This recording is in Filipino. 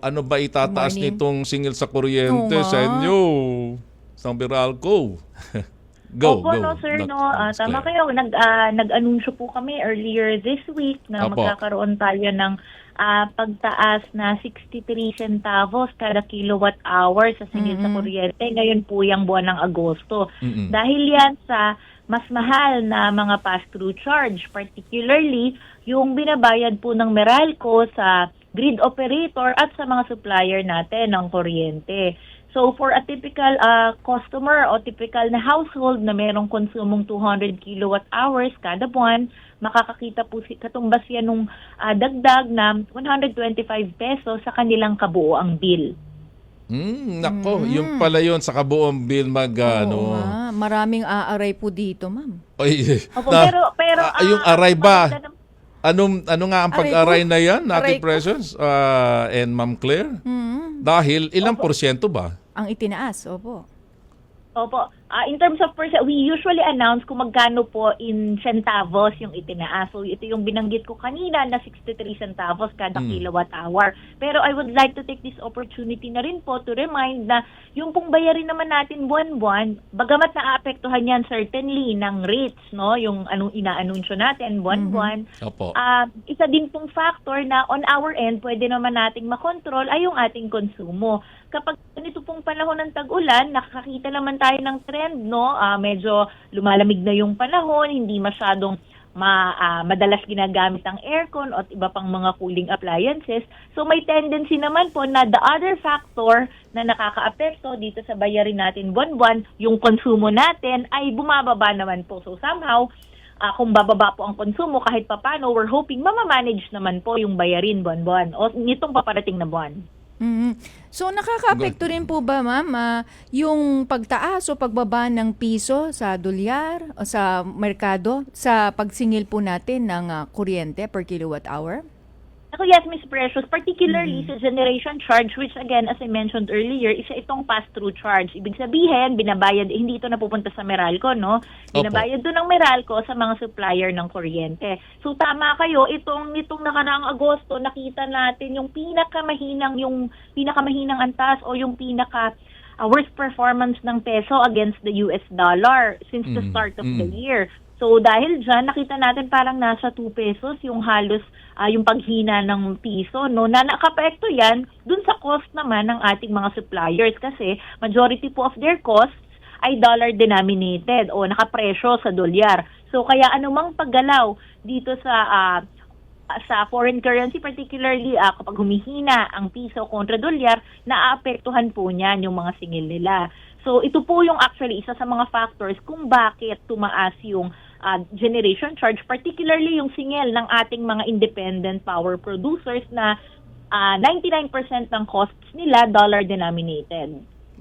ano ba itataas morning. nitong singil sa kuryente Oo sa inyo? Sa Meralco. go, Opo, go. no, sir, Doc- no. Ah, Ms. tama Claire. kayo. Nag, ah, nag-anunsyo po kami earlier this week na Opo. magkakaroon tayo ng ah, pagtaas na 63 centavos kada kilowatt hour sa singil sa kuryente. Ngayon po yung buwan ng Agosto. Mm-mm. Dahil yan sa mas mahal na mga pass-through charge, particularly yung binabayad po ng Meralco sa grid operator at sa mga supplier natin ng kuryente. So for a typical uh, customer o typical na household na merong konsumong 200 kilowatt hours kada buwan, makakakita po si katumbas yan nung ah, dagdag na 125 pesos sa kanilang kabuoang bill. Mm, nako, Mm. yung pala yun sa kabuong bill mag Oo ano. nga. Maraming aaray po dito, ma'am. Ay, Opo, na- pero pero ah, yung aray ba? nam- Anong ano nga ang Aray pag-aray na yan, Nati. Precious ah, and Ma'am Claire? Mm. Dahil ilang porsyento ba? Ang itinaas, opo. Opo. Ah, in terms of percent, we usually announce kung magkano po in centavos yung itinaas. So ito yung binanggit ko kanina na 63 centavos kada Mm. kilowatt hour. Pero I would like to take this opportunity na rin po to remind na yung pong bayarin naman natin buwan-buwan, bagamat naapektuhan yan certainly ng rates, no? Yung anong inaanunsyo natin buwan-buwan. Opo. Ah, isa din pong factor na on our end, pwede naman nating makontrol ay yung ating konsumo. Kapag ganito pong panahon ng tag-ulan, nakakita naman tayo ng trend, no? Ah, medyo lumalamig na yung panahon, hindi masyadong ma, ah, madalas ginagamit ang aircon at iba pang mga cooling appliances. So may tendency naman po na the other factor na nakakaapekto dito sa bayarin natin buwan-buwan, yung konsumo natin ay bumababa naman po. So somehow, ah, kung bababa po ang konsumo kahit papano, we're hoping mamamanage naman po yung bayarin buwan-buwan o nitong paparating na buwan. Mhm. So nakakaapekto rin po ba ma'am ah, yung pagtaas o pagbaba ng piso sa dolyar o sa merkado sa pagsingil po natin ng ah, kuryente per kilowatt hour? Ako yes, Miss Precious, particularly sa generation charge, which again, as I mentioned earlier, isa itong pass-through charge. Ibig sabihin, binabayad, hindi ito napupunta sa Meralco, no? Binabayad doon ng Meralco sa mga supplier ng kuryente. So tama kayo, itong nitong nakaraang Agosto, nakita natin yung pinakamahinang, yung pinakamahinang antas o yung pinaka uh, worst performance ng peso against the US dollar since the Mm, start of the mm. year. So dahil dyan, nakita natin parang nasa 2 pesos yung halos ah, yung paghina ng piso. No? Na nakapekto yan dun sa cost naman ng ating mga suppliers kasi majority po of their costs ay dollar denominated o nakapresyo sa dolyar. So kaya anumang paggalaw dito sa ah, sa foreign currency particularly ah, kapag humihina ang piso kontra dolyar, naaapektuhan po niyan yung mga singil nila. So ito po yung actually isa sa mga factors kung bakit tumaas yung ah, generation charge, particularly yung singil ng ating mga independent power producers na ah, 99% ng costs nila dollar denominated.